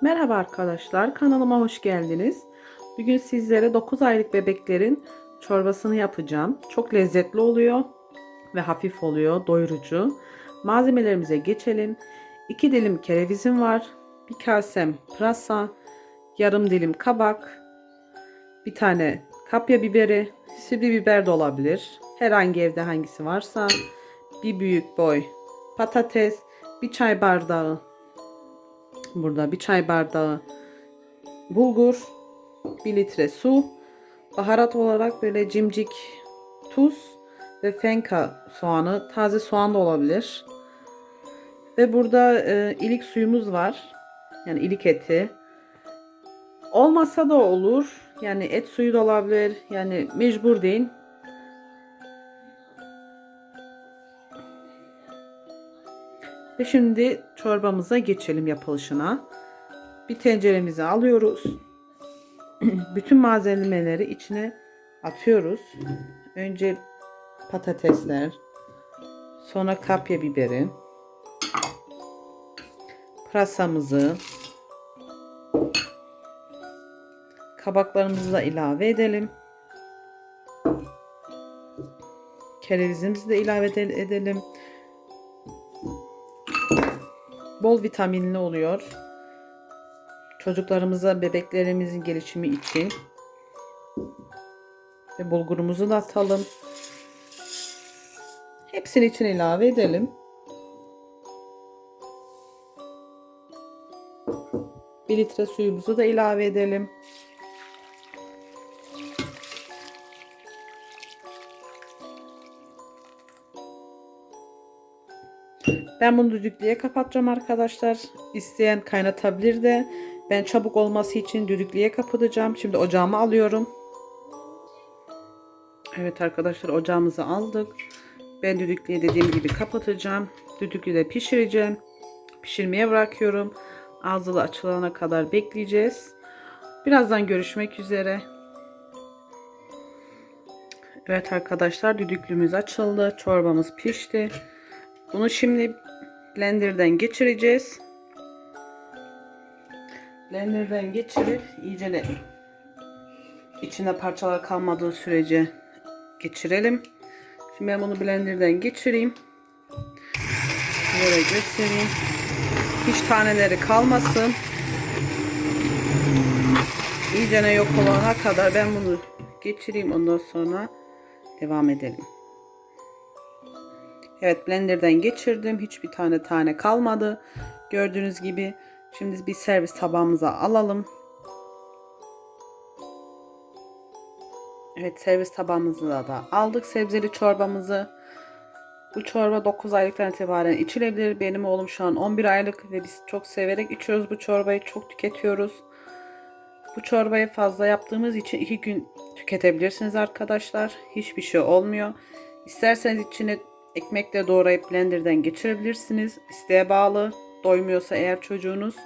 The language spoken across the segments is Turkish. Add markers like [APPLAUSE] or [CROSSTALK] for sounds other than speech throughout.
Merhaba arkadaşlar, kanalıma hoş geldiniz. Bugün sizlere 9 aylık bebeklerin çorbasını yapacağım. Çok lezzetli oluyor ve hafif oluyor, doyurucu. Malzemelerimize geçelim. 2 dilim kerevizim var, bir kasem pırasa, yarım dilim kabak, bir tane kapya biberi, sivri biber de olabilir. Herhangi evde hangisi varsa. Bir büyük boy patates, bir çay bardağı Burada bir çay bardağı bulgur, bir litre su, baharat olarak böyle cimcik, tuz ve fenka soğanı, taze soğan da olabilir. Ve burada e, ilik suyumuz var. Yani ilik eti. Olmasa da olur. Yani et suyu da olabilir. Yani mecbur değil. Ve şimdi çorbamıza geçelim yapılışına. Bir tenceremizi alıyoruz. [CLEARS THROAT] Bütün malzemeleri içine atıyoruz. Önce patatesler, sonra kapya biberi, pırasamızı, kabaklarımızı da ilave edelim. Kerevizimizi de ilave edelim. Bol vitaminli oluyor. Çocuklarımıza bebeklerimizin gelişimi için. Ve bulgurumuzu da atalım. Hepsini içine ilave edelim. Bir litre suyumuzu da ilave edelim. Ben bunu düdüklüye kapatacağım arkadaşlar. İsteyen kaynatabilir de. Ben çabuk olması için düdüklüye kapatacağım. Şimdi ocağımı alıyorum. Evet arkadaşlar ocağımızı aldık. Ben düdüklüye dediğim gibi kapatacağım. Düdüklüde pişireceğim. Pişirmeye bırakıyorum. Ağzı açılana kadar bekleyeceğiz. Birazdan görüşmek üzere. Evet arkadaşlar düdüklümüz açıldı. Çorbamız pişti. Bunu şimdi blenderdan geçireceğiz. Blenderdan geçirip iyice de içinde parçalar kalmadığı sürece geçirelim. Şimdi ben bunu blenderdan geçireyim. Böyle göstereyim. Hiç taneleri kalmasın. İyice yok olana kadar ben bunu geçireyim. Ondan sonra devam edelim. Evet blenderdan geçirdim. Hiçbir tane tane kalmadı. Gördüğünüz gibi. Şimdi bir servis tabağımıza alalım. Evet servis tabağımızı da aldık sebzeli çorbamızı. Bu çorba 9 aylıktan itibaren içilebilir. Benim oğlum şu an 11 aylık ve biz çok severek içiyoruz bu çorbayı. Çok tüketiyoruz. Bu çorbayı fazla yaptığımız için 2 gün tüketebilirsiniz arkadaşlar. Hiçbir şey olmuyor. İsterseniz içine ekmekle doğrayıp blenderdan geçirebilirsiniz. İsteğe bağlı. Doymuyorsa eğer çocuğunuz.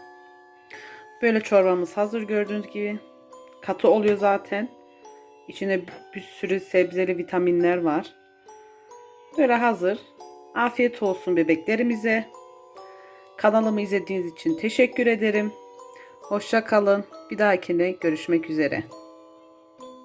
Böyle çorbamız hazır gördüğünüz gibi. Katı oluyor zaten. İçinde bir sürü sebzeli vitaminler var. Böyle hazır. Afiyet olsun bebeklerimize. Kanalımı izlediğiniz için teşekkür ederim. Hoşça kalın. Bir dahakine görüşmek üzere.